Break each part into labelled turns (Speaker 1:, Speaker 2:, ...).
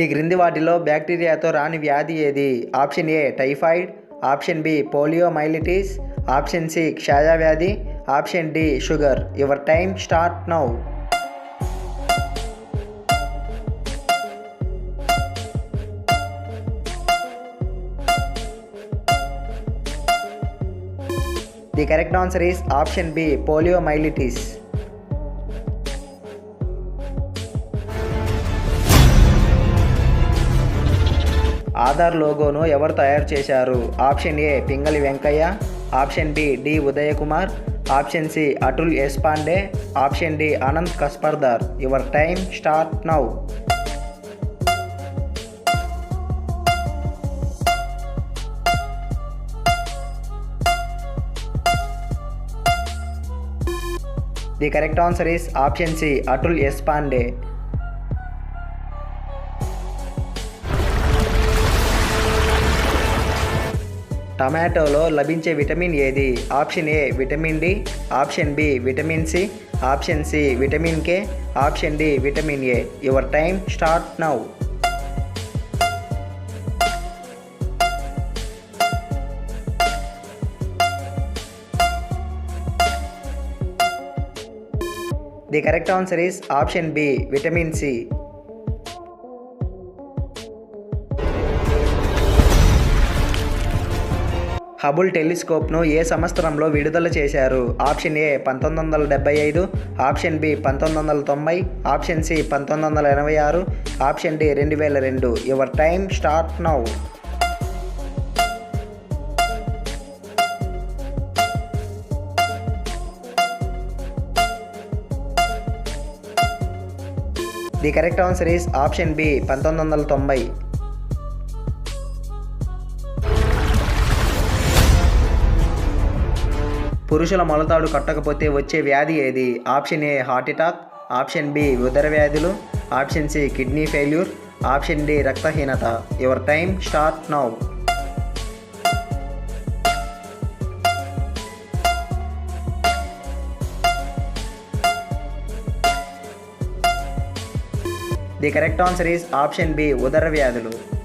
Speaker 1: ఈ క్రింది వాటిలో బ్యాక్టీరియాతో రాని వ్యాధి ఏది? Option A typhoid option B poliomyelitis option C క్షయవ్యాధి option D sugar. Your time start now. The correct answer is option B poliomyelitis Aadhaar లోగోను ఎవరు తయారు చేశారు? Option A Pingali Venkayya option B D Udayakumar option C Atul S Pande option D Anant Kaspardar. Your time start now. The correct answer is option C Atul S Pande. టమాటోలో లభించే vitamin ఏది? Option A vitamin D option B vitamin C option C vitamin K option D vitamin A. Your time start now. The correct answer is option B vitamin C. Hubble టెలిస్కోప్ను ఏ సంవత్సరంలో విడుదల చేశారు? Option A పంతొమ్మిది వందల డెబ్బై ఐదు option B పంతొమ్మిది వందల తొంభై ఆప్షన్ సి పంతొమ్మిది వందల ఎనభై ఆరు ఆప్షన్ డి రెండు వేల రెండు. Your time start now the correct answer is option B పంతొమ్మిది వందల తొంభై. పురుషుల మొలతాడు కట్టకపోతే వచ్చే వ్యాధి ఏది? Option A heart attack option B ఉదర వ్యాధులు option C kidney failure option D రక్తహీనత. Your time start now. The correct answer is option B ఉదర వ్యాధులు.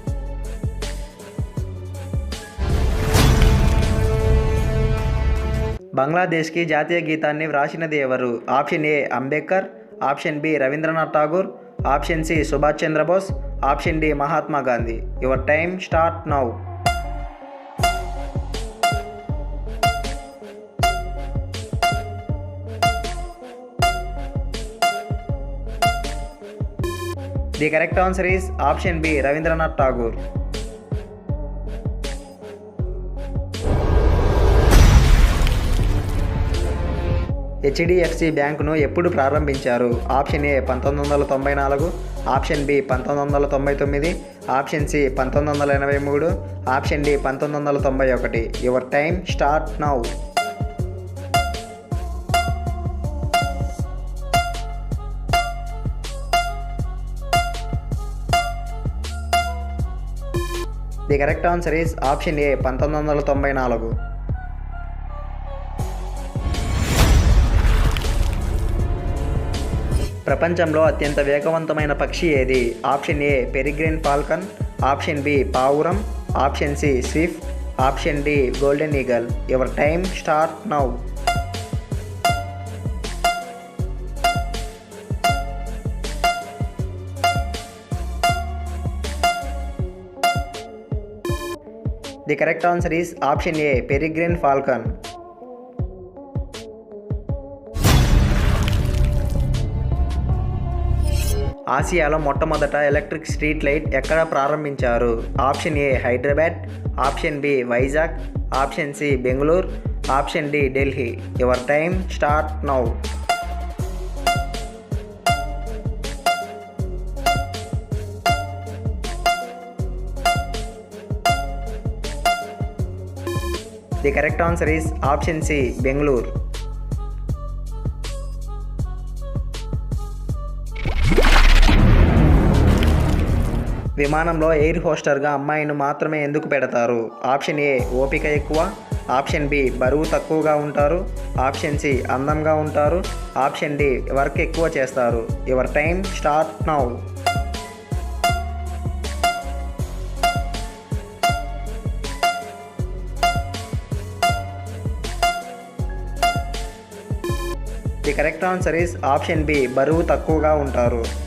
Speaker 1: బంగ్లాదేశ్కి జాతీయ గీతాన్ని వ్రాసినది ఎవరు? Option A Ambedkar option B Rabindranath Tagore option C Subhash Chandra Bose option D Mahatma Gandhi. Your time start now. The correct answer is option B Rabindranath Tagore. HDFC బ్యాంకును ఎప్పుడు ప్రారంభించారు? ఆప్షన్ ఏ పంతొమ్మిది వందల తొంభై నాలుగు option B పంతొమ్మిది వందల తొంభై తొమ్మిది ఆప్షన్ సి పంతొమ్మిది వందల ఎనభై మూడు ఆప్షన్ డి పంతొమ్మిది వందల తొంభై ఒకటి. Your time start now the correct answer is option A పంతొమ్మిది వందల తొంభై నాలుగు. ప్రపంచంలో అత్యంత వేగవంతమైన పక్షి ఏది? Option A peregrine falcon option B పావురం option C swift option D golden eagle. Your time start now. The correct answer is option A peregrine falcon. ఆసియాలో మొట్టమొదట ఎలక్ట్రిక్ స్ట్రీట్ లైట్ ఎక్కడ ప్రారంభించారు? Option A Hyderabad option B Vizag option C Bengaluru option D Delhi. Your time start now the correct answer is option C Bengaluru విమానంలో air హోస్టర్గా అమ్మాయిను మాత్రమే ఎందుకు పెడతారు? Option A ఓపిక ఎక్కువ. ఆప్షన్ బి బరువు తక్కువగా ఉంటారు. ఆప్షన్ సి అందంగా ఉంటారు. ఆప్షన్ డి వర్క్ ఎక్కువ చేస్తారు. Your time start now. The correct answer is option B బరువు తక్కువగా ఉంటారు.